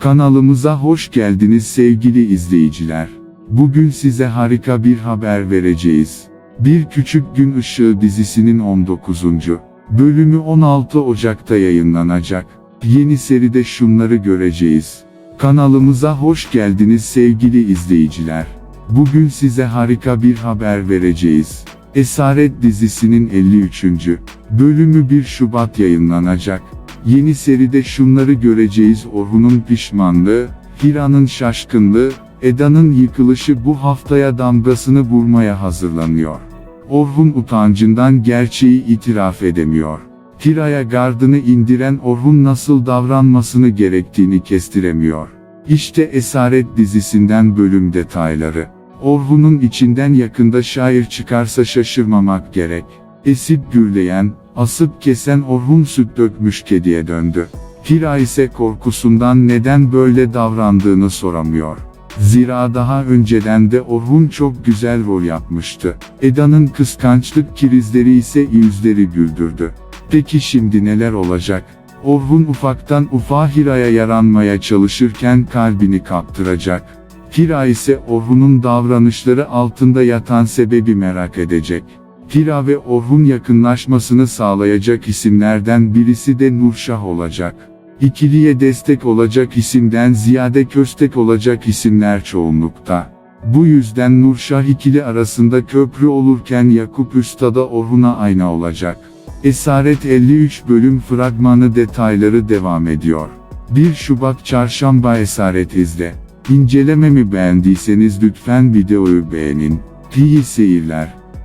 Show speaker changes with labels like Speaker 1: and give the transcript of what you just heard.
Speaker 1: Kanalımıza hoş geldiniz sevgili izleyiciler. Bugün size harika bir haber vereceğiz. Bir Küçük Gün Işığı dizisinin 19. bölümü 16 Ocak'ta yayınlanacak. Yeni seride şunları göreceğiz. Kanalımıza hoş geldiniz sevgili izleyiciler. Bugün size harika bir haber vereceğiz. Esaret dizisinin 53. bölümü 1 Şubat yayınlanacak. Yeni seride şunları göreceğiz Orhun'un pişmanlığı, Hira'nın şaşkınlığı, Eda'nın yıkılışı bu haftaya damgasını vurmaya hazırlanıyor. Orhun utancından gerçeği itiraf edemiyor. Hira'ya gardını indiren Orhun nasıl davranmasını gerektiğini kestiremiyor. İşte Esaret dizisinden bölüm detayları. Orhun'un içinden yakında şair çıkarsa şaşırmamak gerek. Esip gürleyen, asıp kesen Orhun süt dökmüş kediye döndü. Hira ise korkusundan neden böyle davrandığını soramıyor. Zira daha önceden de Orhun çok güzel rol yapmıştı. Eda'nın kıskançlık krizleri ise yüzleri güldürdü. Peki şimdi neler olacak? Orhun ufaktan ufağa Hira'ya yaranmaya çalışırken kalbini kaptıracak. Hira ise Orhun'un davranışları altında yatan sebebi merak edecek. Hira ve Orhun yakınlaşmasını sağlayacak isimlerden birisi de Nurşah olacak. İkiliye destek olacak isimden ziyade köstek olacak isimler çoğunlukta. Bu yüzden Nurşah ikili arasında köprü olurken Yakup Usta da Orhun'a ayna olacak. Esaret 53 bölüm fragmanı detayları devam ediyor. 1 Şubat Çarşamba Esaret izle. İncelememi beğendiyseniz lütfen videoyu beğenin. İyi seyirler.